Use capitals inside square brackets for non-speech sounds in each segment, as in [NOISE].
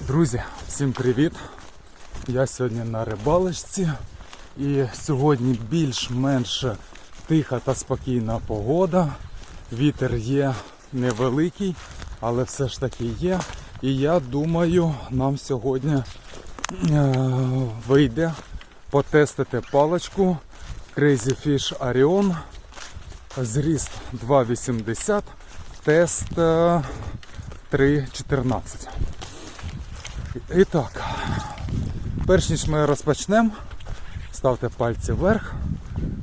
Друзі, всім привіт! Я сьогодні на рибалочці і сьогодні більш-менш тиха та спокійна погода. Вітер є невеликий, але все ж таки є. І я думаю, нам сьогодні е, вийде потестити паличку Crazy Fish Arion. Зріст 2,80, тест е, 3,14. І так, перш ніж ми розпочнемо, ставте пальці вверх,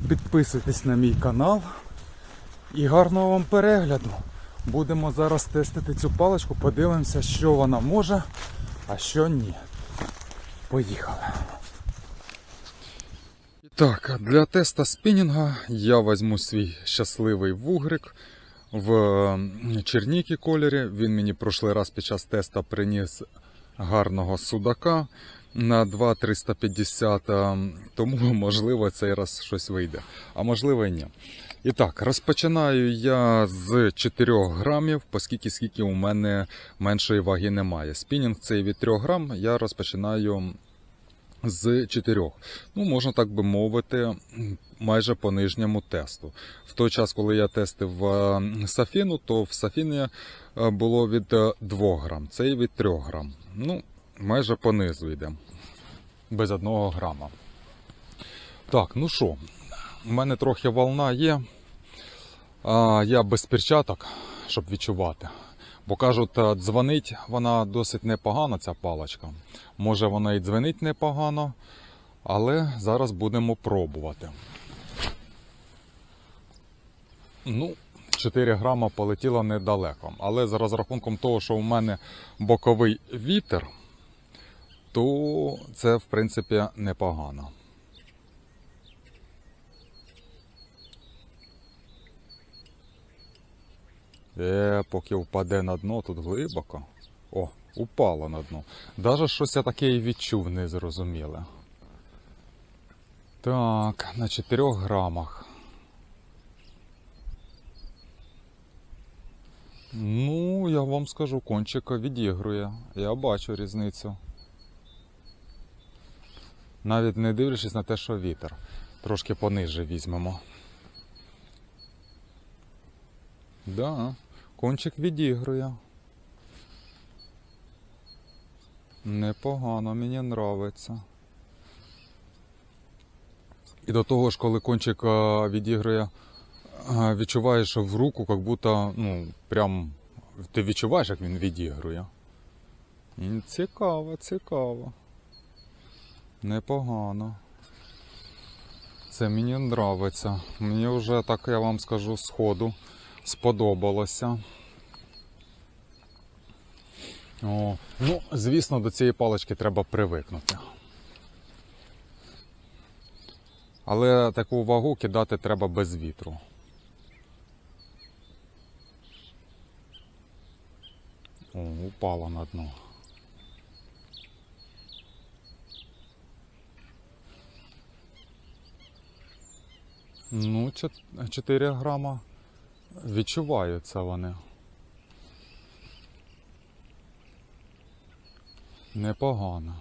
підписуйтесь на мій канал і гарного вам перегляду. Будемо зараз тестити цю паличку, подивимося, що вона може, а що ні. Поїхали. Так, для теста спінінга я візьму свій щасливий вугрик в м, чернікі кольорі. Він мені прошлий раз під час теста приніс гарного судака на 2,350, а, тому можливо цей раз щось вийде, а можливо і ні. І так, розпочинаю я з 4 грамів, оскільки скільки у мене меншої ваги немає. Спінінг цей від 3 грам я розпочинаю з 4. Ну, можна так би мовити, майже по нижньому тесту. В той час, коли я тестив е, Сафіну, то в Сафіні було від е, 2 грам, цей від 3 грам. Ну, майже по низу йде. Без 1 грама. Так, ну що, у мене трохи волна є. А, я без перчаток, щоб відчувати. Бо кажуть, е, дзвонить вона досить непогано, ця паличка. Може вона і дзвонить непогано, але зараз будемо пробувати. Ну, 4 грама полетіло недалеко. Але за розрахунком того, що у мене боковий вітер, то це в принципі непогано. Е, поки впаде на дно, тут глибоко. О, упало на дно. Даже щось я таке і відчув незрозуміле. Так, на 4 грамах. Ну, я вам скажу, кончика відігрує. Я бачу різницю. Навіть не дивлячись на те, що вітер. Трошки пониже візьмемо. Да, кончик відігрує. Непогано, мені нравиться. І до того ж, коли кончик відігрує, а, відчуваєш в руку, як будто, ну, прям ти відчуваєш, як він відігрує. Цікаво, цікаво. Непогано. Це мені нравиться. Мені вже так я вам скажу сходу сподобалося. О, ну, звісно, до цієї палички треба привикнути. Але таку вагу кидати треба без вітру. О, упала на дно. Ну, 4 грама. Відчуваються вони. Непогано.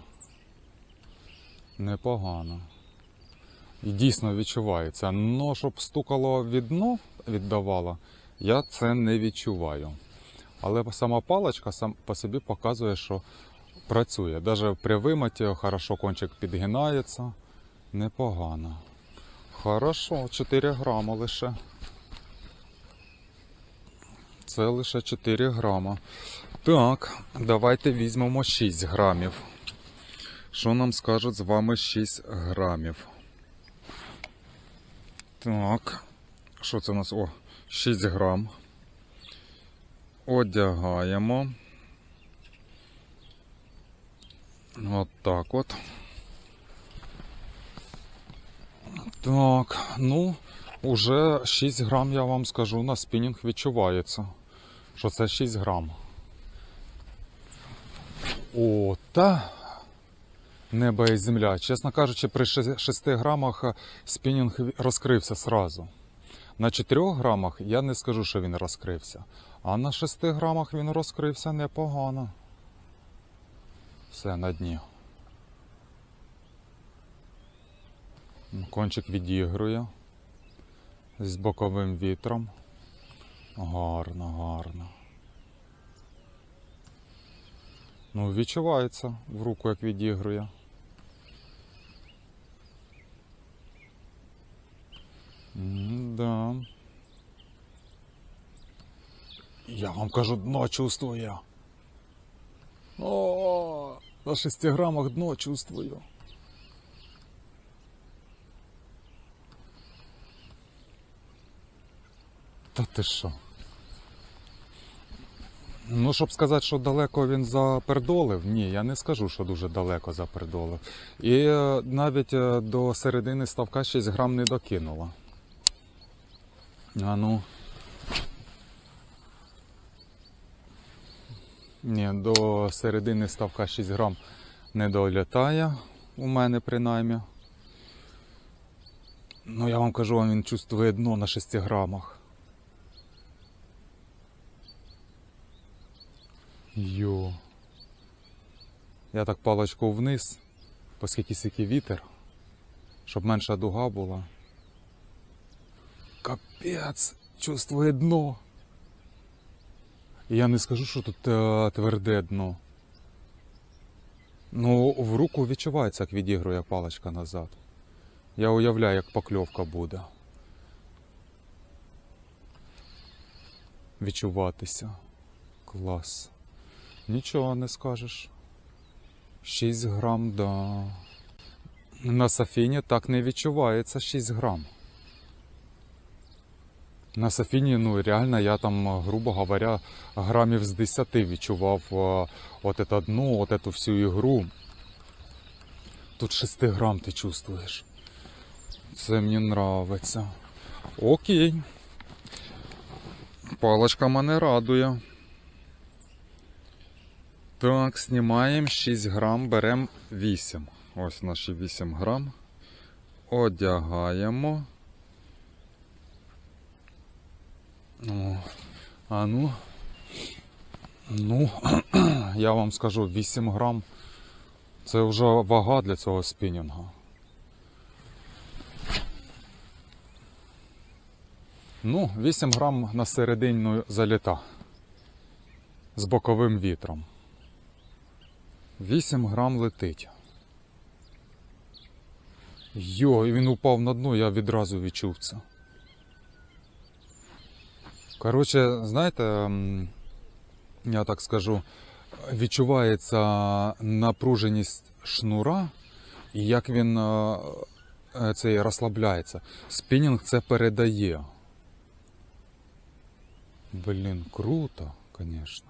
Непогано. І дійсно відчувається. Но щоб стукало від дно, віддавало, я це не відчуваю. Але сама паличка сам по собі показує, що працює. Навіть при виматі хорошо кончик підгинається. Непогано. Хорошо, 4 грама лише. Це лише 4 грама. Так, давайте візьмемо 6 грамів. Що нам скажуть з вами 6 грамів? Так. Що це у нас? О, 6 грам. Одягаємо. От так от. Так, ну, уже 6 грам, я вам скажу, на спінінг відчувається, що це 6 грам. О, та небо і земля. Чесно кажучи, при 6 грамах е, спінінг розкрився сразу. На 4 грамах я не скажу, що він розкрився. А на 6 грамах він розкрився непогано. Все на дні. Кончик відігрує з боковим вітром. Гарно, гарно. Ну, відчувається в руку, як відігрує. Да. Я вам кажу, дно чувствую. О, на 6 грамах дно чувствую. Та ти що? Ну, щоб сказати, що далеко він запердолив, ні, я не скажу, що дуже далеко запердолив. І е, навіть е, до середини ставка 6 грам не докинуло. А ну. Ні, до середини ставка 6 грам не долітає у мене принаймні. Ну, я вам кажу, він чувствує дно на 6 грамах. Йо. Я так паличку вниз, оскільки сякий вітер, щоб менша дуга була. Капець, чувствує дно. Я не скажу, що тут е, тверде дно. Ну, в руку відчувається, як відігрує паличка назад. Я уявляю, як покльовка буде. Відчуватися. Клас. Нічого не скажеш. 6 грам, да. На сафіні так не відчувається 6 грам. На сафіні, ну реально, я там, грубо говоря, грамів з 10 відчував е, от це дно, от эту всю ігру. Тут 6 грам ти чувствуєш. Це мені нравиться. Окей. Палочка мене радує. Так, знімаємо 6 грам, беремо 8. Ось наші 8 грам. Одягаємо. О, а ну. Ну, [CLEARS THROAT] я вам скажу, 8 грам. Це вже вага для цього спінінгу. Ну, 8 грам на середину заліта. З боковим вітром. 8 грам летить. Йо, і він упав на дно, я відразу відчув це. Коротше, знаєте, я так скажу, відчувається напруженість шнура, і як він е, е, цей розслабляється. Спінінг це передає. Блін, круто, звісно.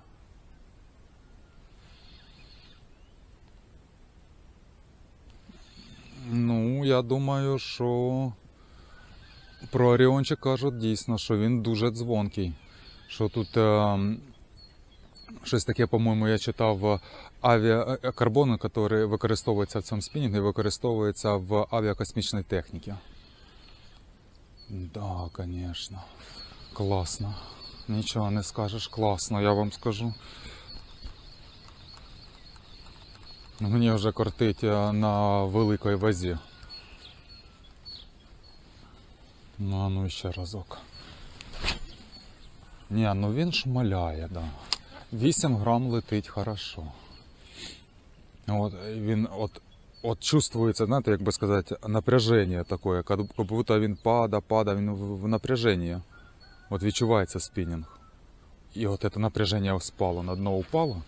Ну, я думаю, що про Оріончик кажуть дійсно, що він дуже дзвонкий. Що тут е, щось таке, по-моєму, я читав е, авіакарбони, який використовується в цьому спінінгі, використовується в авіакосмічній техніці. Да, звісно. Класно. Нічого не скажеш, класно, я вам скажу. Мені вже кортить е, на великій вазі. Ну, а ну ще разок. Ні, ну він шмаляє, да. 8 грам летить хорошо. От він от, от чувствується, знаєте, як би сказати, напряження таке, як будто він пада, пада, він в, напряженні. От відчувається спінінг. І от це напряження спало, на дно упало.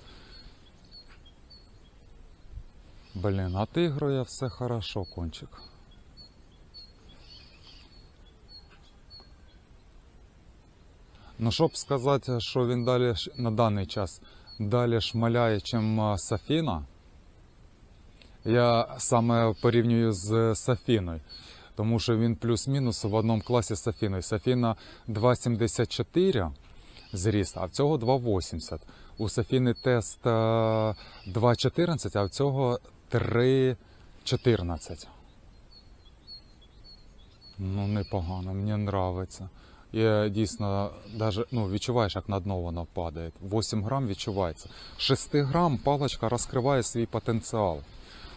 Блін, а тигрує все хорошо, кончик. Ну, щоб сказати, що він далі на даний час далі шмаляє, чим Сафіна, я саме порівнюю з Сафіною. Тому що він плюс-мінус в одному класі з Сафіною. Сафіна 2,74 зріст, а в цього 2,80. У Сафіни тест е, 2,14, а в цього 3,14. Ну, непогано, мені подобається. І е, дійсно, даже, ну, відчуваєш, як на дно воно падає. 8 грам відчувається. 6 грам паличка розкриває свій потенціал.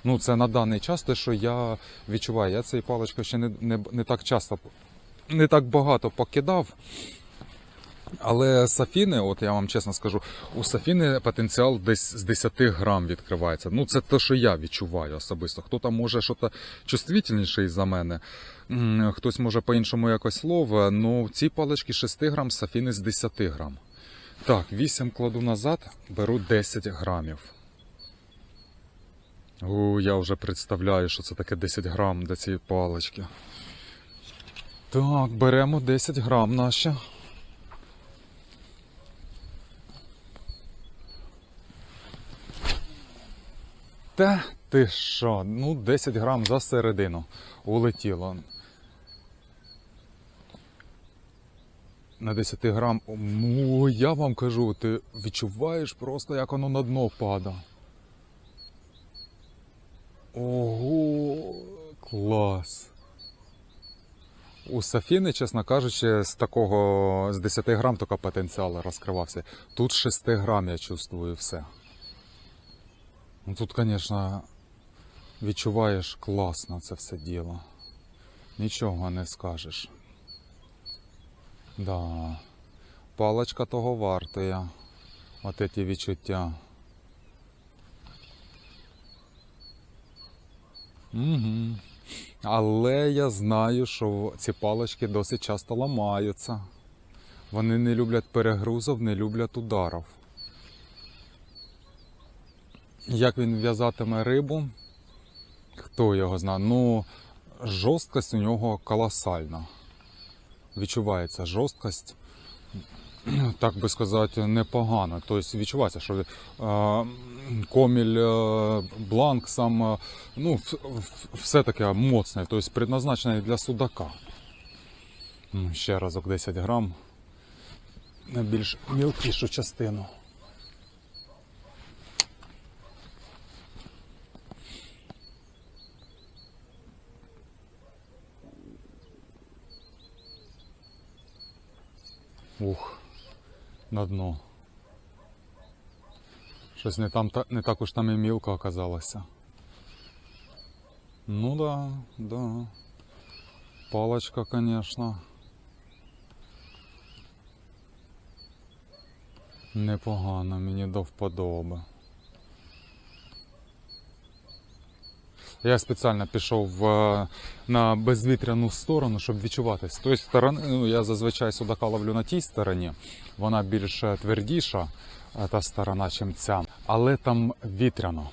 Ну, це на даний час те, що я відчуваю. Я цією паличкою ще не, не, не так часто, не так багато покидав. Але Сафіни, от я вам чесно скажу, у Сафіни потенціал десь з 10 грам відкривається. Ну, це те, що я відчуваю особисто. Хто там може щось чувствительніший за мене, хтось може по-іншому якось лове. Ну, в цій паличці 6 грам, Сафіни з 10 грам. Так, 8 кладу назад, беру 10 грамів. У, я вже представляю, що це таке 10 грам до цієї палички. Так, беремо 10 грам наші. Та ти що? Ну, 10 грам за середину улетіло. На 10 грам. Ну, я вам кажу, ти відчуваєш просто, як воно на дно пада. Ого, клас. У Сафіни, чесно кажучи, з такого з 10 грам тільки потенціал розкривався. Тут 6 грам я чувствую все. Ну тут, звісно, відчуваєш класно це все діло. Нічого не скажеш. Да. Палочка того вартує. От ці відчуття. Угу. Але я знаю, що ці палочки досить часто ламаються. Вони не люблять перегрузів, не люблять ударів. Як він в'язатиме рибу, хто його знає. Ну, жорсткость у нього колосальна. Відчувається жорсткость, [CLEARS THROAT] так би сказати, непогано. Тобто відчувається, що коміль е, бланк сам е, ну, все таке моцне, тобто предназначений для судака. Ну, Ще разок 10 грам на більш мілкішу частину. Ух, на дно. Щось не, там, не так уж там і мілко оказалося. Ну да, да. Палочка, конечно. Непогано, мені до вподоби. Я спеціально пішов на безвітряну сторону, щоб відчувати. З тої сторони, ну я зазвичай судака ловлю на тій стороні, вона більш е, твердіша, е, та сторона, чим ця. Але там вітряно.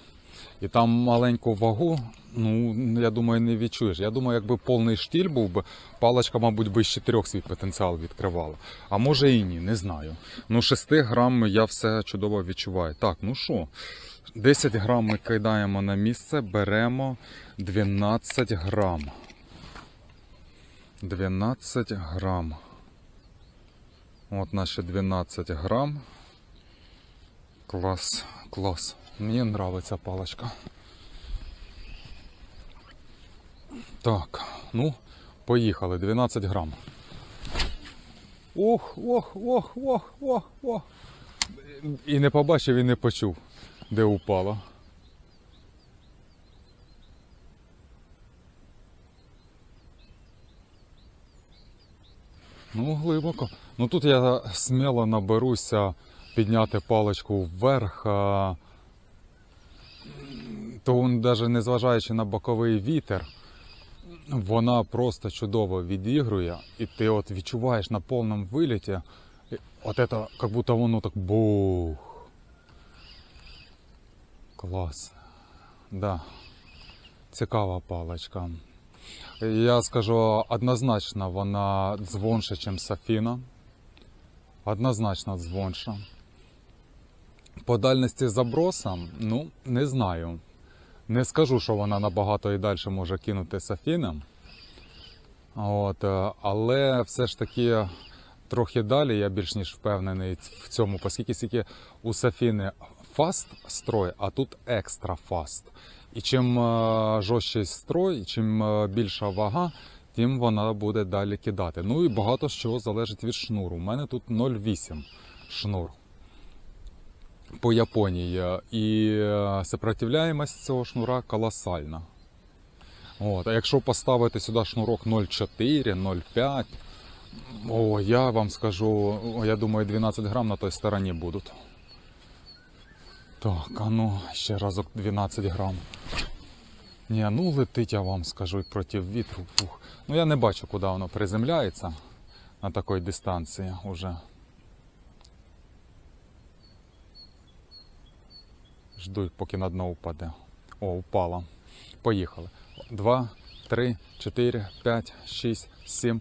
І там маленьку вагу, ну я думаю, не відчуєш. Я думаю, якби повний штіль був би, паличка, мабуть, би з чотирьох свій потенціал відкривала. А може і ні, не знаю. Ну, 6 грам я все чудово відчуваю. Так, ну що, 10 грам ми кидаємо на місце, беремо 12 грам. 12 грам. От наші 12 грам. Клас, клас. Мені нравиться паличка. Так, ну, поїхали. 12 грам. Ох, ох, ох, ох, ох, ох. І не побачив, і не почув, де упало. Ну, глибоко. Ну тут я сміло наберуся підняти паличку вверх. А... То навіть незважаючи на боковий вітер, вона просто чудово відігрує, і ти от відчуваєш на повному виліті, от це, як будто воно так бух. Клас. Да. Цікава паличка. Я скажу, однозначно вона дзвонша, ніж Сафіна. Однозначно дзвонша. По дальності заброса, ну, не знаю. Не скажу, що вона набагато і далі може кинути Сафіна. От, е, але все ж таки трохи далі я більш ніж впевнений в цьому, оскільки скільки у Сафіни фаст строй, а тут екстра фаст. І чим е, жорсткий строй, чим е, більша вага, тим вона буде далі кидати. Ну і багато що залежить від шнуру. У мене тут 0,8 шнур по Японії. І е, сопротивляємость цього шнура колосальна. От, а якщо поставити сюди шнурок 0,4, 0,5, о, я вам скажу, я думаю, 12 грам на той стороні будуть. Так, а ну, ще разок 12 грам. Ні, ну летить, я вам скажу, проти вітру. Пух. Ну я не бачу, куди воно приземляється на такій дистанції уже. Жду, поки на дно упаде. О, упало. Поїхали. Два, три, чотири, п'ять, шість, сім,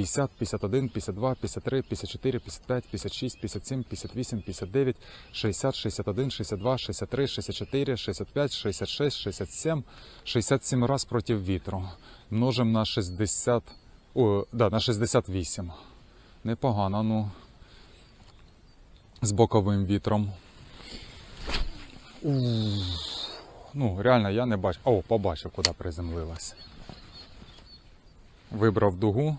50, 51, 52, 53, 54, 55, 56, 57, 58, 59, 60, 61, 62, 63, 64, 65, 66, 67, 67 раз проти вітру. Множим на 60, о, да, на 68. Непогано, ну. З боковим вітром. Ну, реально, я не бачу. О, побачив, куди приземлилась. Вибрав дугу.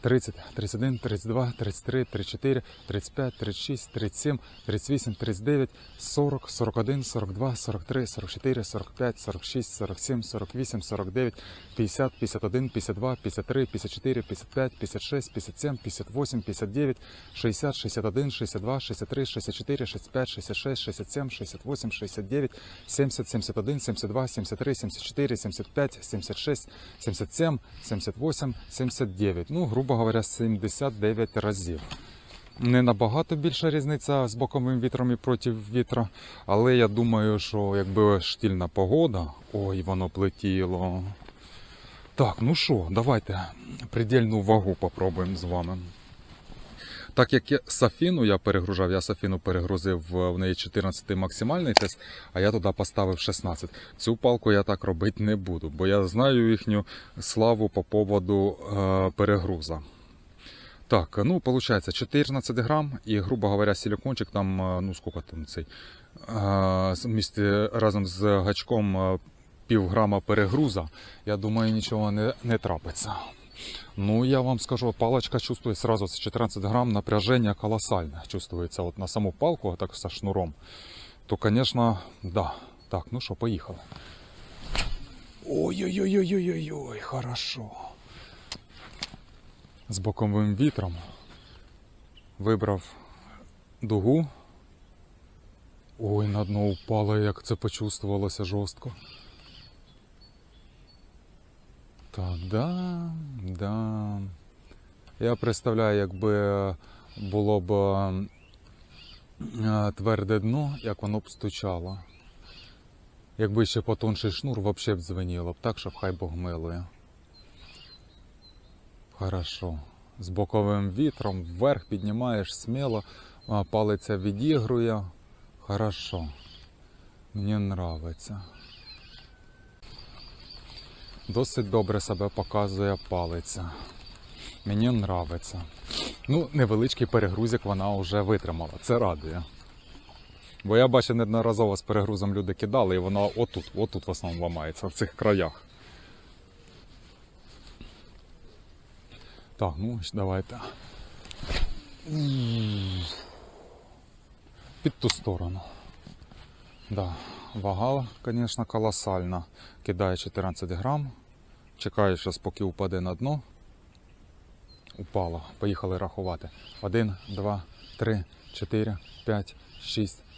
30, 31, 32, 33, 34, 35, 36, 37, 38, 39, 40, 41, 42, 43, 44, 45, 46, 47, 48, 49, 50, 51, 52, 53, 54, 55, 56, 57, 58, 59, 60, 61, 62, 63, 64, 65, 66, 67, 68, 69, 70, 71, 72, 73, 74, 75, 76, 77, 78, 79. Ну, грубо говоря, 79 разів. Не набагато більша різниця з боковим вітром і проти вітра, але я думаю, що якби штільна погода, ой, воно плетіло. Так, ну що, давайте предельну вагу попробуємо з вами. Так як я Сафіну я перегружав, я Сафіну перегрузив в в неї 14 максимальний тест, а я туди поставив 16. Цю палку я так робити не буду, бо я знаю їхню славу по поводу е, перегруза. Так, ну, получается 14 грам і, грубо говоря, силикончик там, е, ну сколько там цей, е, вместе, разом з гачком е, пів грама перегруза, я думаю, нічого не, не трапиться. Ну, я вам скажу, палочка чувствує сразу з 14 грам напряження колоссальне. Чувствується от на саму палку, а так со шнуром. То, конечно, да. Так, ну що, поїхали. Ой-ой-ой-ой-ой-ой, хорошо. З боковим вітром вибрав дугу. Ой, на дно упало, як це почувствувалося жорстко. Та да, да. Я представляю, якби було б е, тверде дно, як воно б стучало. Якби ще потонший шнур, взагалі б дзвеніло б так, щоб хай Бог милує. Хорошо. З боковим вітром вверх піднімаєш сміло, палиця відігрує. Хорошо. Мені нравиться. Досить добре себе показує палиця. Мені нравиться. Ну, невеличкий перегрузик вона вже витримала. Це радує. Бо я бачив неодноразово з перегрузом люди кидали, і вона отут, отут в основному ламається, в цих краях. Так, ну давайте. Під ту сторону. Да, вага, звісно, колосальна. Кидає 14 грам. Чекаю, зараз поки упаде на дно. Упало. Поїхали рахувати. 1, 2, 3, 4, 5, 6,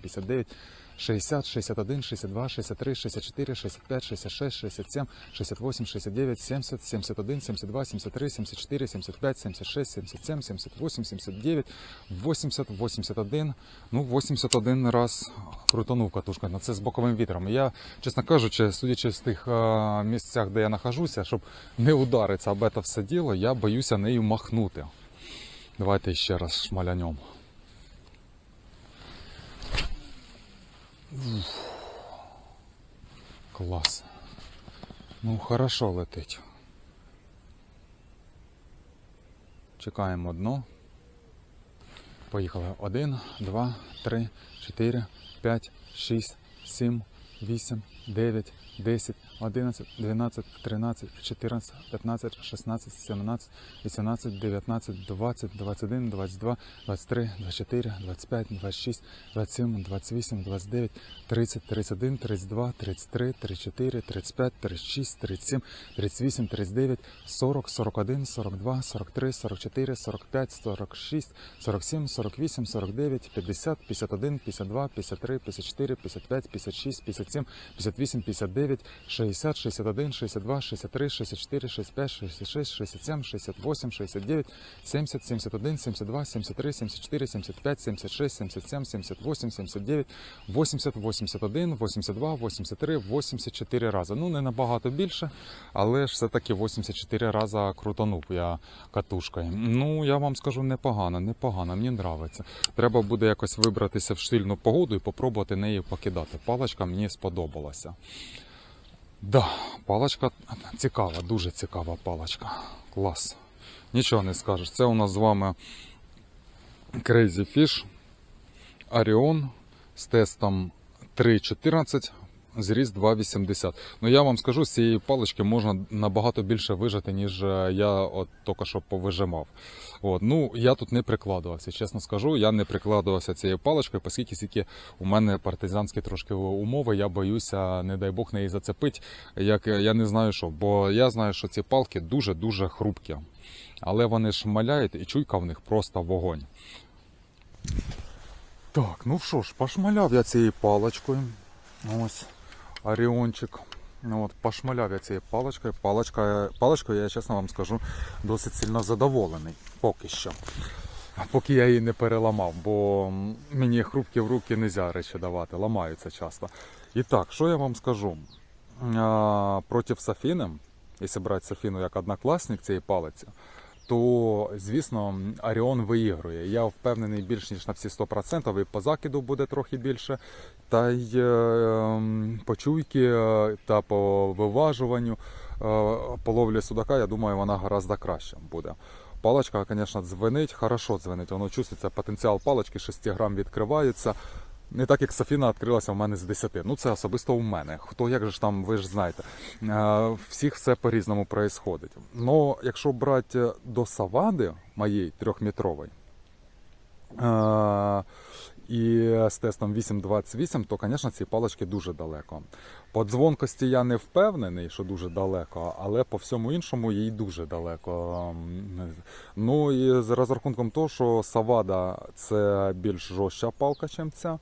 59, 60, 61, 62, 63, 64, 65, 66, 67, 68, 69, 70, 71, 72, 73, 74, 75, 76, 77, 78, 79, 80, 81. Ну, 81 раз крутанув катушка. На це з боковим вітром. Я, чесно кажучи, судячи з тих місцях, де я нахожуся, щоб не ударитися об це все діло, я боюся нею махнути. Давайте ще раз шмалянем. Клас. Ну, хорошо летить. Чекаємо дно. Поїхали. Один, два, три, чотири, п'ять, шість, сім, вісім, дев'ять, десять, одинадцять, дванадцять, тринадцять, чотирнадцять, п'ятнадцять, шістнадцять, сімнадцять, вісімнадцять, дев'ятнадцять, двадцять, двадцять один, двадцять два, двадцять три, двадцять чотири, двадцять п'ять, двадцять шість, двадцять сім, двадцять вісім, двадцять дев'ять, тридцять, тридцять один, тридцять два, тридцять три, тридцять чотири, тридцять п'ять, тридцять шість, тридцять сім, тридцять вісім, тридцять дев'ять, сорок, сорок один, сорок два, сорок три, сорок чотири, сорок п'ять, сорок шість, сорок сім, сорок вісім, сорок дев'ять, п'ятдесят, п'ятдесят один, п'ятдесят два, п'ятдесят три, п'ятдесят чотири, п'ятдесят п'ять, п'ятдесят шість, п'ятдесят сім, п'ятдесят вісім, п'ятдесят дев'ять, шістдесят, шістдесят один, шістдесят два, шістдесят три, шістдесят чотири, шістдесят п'ять, шістдесят шість, шістдесят сім, шістдесят вісім, шістдесят дев'ять, сімдесят, сімдесят один, сімдесят два, сімдесят три, сімдесят чотири, сімдесят п'ять, сімдесят шість, сімдесят сім, сімдесят вісім, сімдесят дев'ять, 80, 81, 82, 83, 84 рази. Ну, не набагато більше, але ж все-таки 84 рази крутанув я катушкою. Ну, я вам скажу, непогано, непогано, мені подобається. Треба буде якось вибратися в штильну погоду і попробувати нею покидати. Паличка мені сподобалася. Да, паличка цікава, дуже цікава паличка. Клас. Нічого не скажеш. Це у нас з вами Crazy Fish Orion з тестом 3.14, зріст 2.80. Ну я вам скажу, з цієї палички можна набагато більше вижати, ніж е, я от тільки що повижимав. От. Ну, я тут не прикладувався, чесно скажу, я не прикладувався цією паличкою, оскільки скільки у мене партизанські трошки умови, я боюся, не дай Бог, неї зацепить, як я не знаю що. Бо я знаю, що ці палки дуже-дуже хрупкі. Але вони шмаляють і чуйка в них просто вогонь. Так, ну що ж, пошмаляв я цією паличкою. Ось Оріончик. Ну, от, пошмаляв я цією паличкою. Паличка, паличкою, я чесно вам скажу, досить сильно задоволений. Поки що. Поки я її не переламав, бо мені хрупкі в руки не можна речі давати, ламаються часто. І так, що я вам скажу? Проти Софіни, якщо брати Софіну як однокласник цієї палиці, то, звісно, Оріон виігрує. Я впевнений більш ніж на всі 100%, і по закиду буде трохи більше. Та й е, по чуйки е, та по виважуванню е, по ловлі судака, я думаю, вона гораздо краще буде. Паличка, звісно, дзвенить, хорошо дзвенить. Воно чувствується, потенціал палички 6 грам відкривається. Не так, як Софіна відкрилася в мене з 10. Ну, це особисто у мене. Хто як же ж там, ви ж знаєте. Е, Всіх все по-різному происходить. Ну, якщо брати до савади моєї трьохметрової, е, і з тестом 8.28, то, звісно, ці палички дуже далеко. По дзвонкості я не впевнений, що дуже далеко, але по всьому іншому їй дуже далеко. Ну і з розрахунком того, що Савада це більш жорстча палка, ніж ця.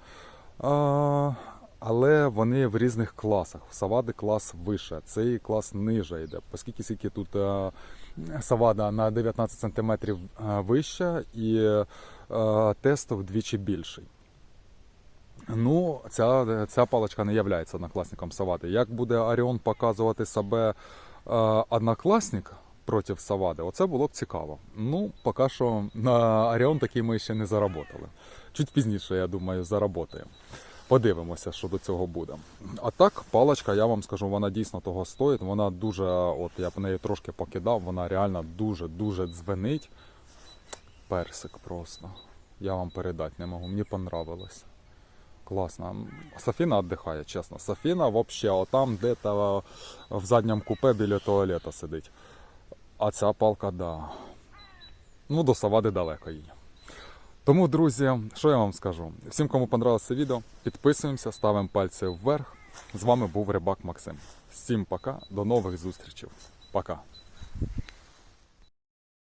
Але вони в різних класах. В Савади клас вище, цей клас ниже йде. Оскільки скільки тут е, Савада на 19 см вища і е, тест вдвічі більший. Ну, ця, ця паличка не є однокласником Савади. Як буде Оріон показувати себе е, однокласник проти Савади, оце було б цікаво. Ну, поки що на Оріон такий ми ще не заработали. Чуть пізніше, я думаю, заработаємо. Подивимося, що до цього буде. А так, паличка, я вам скажу, вона дійсно того стоїть. Вона дуже, от я б неї трошки покидав, вона реально дуже-дуже дзвенить. Персик просто. Я вам передати не можу. Мені понравилось. Класно. Софіна віддихає, чесно. Софіна взагалі отам де-то в задньому купе біля туалета сидить. А ця палка, да. Ну, до Савади далеко їй. Тому, друзі, що я вам скажу? Всім, кому понравилось це відео, підписуємося, ставимо пальці вверх. З вами був Рибак Максим. Всім пока, до нових зустрічей. Пока.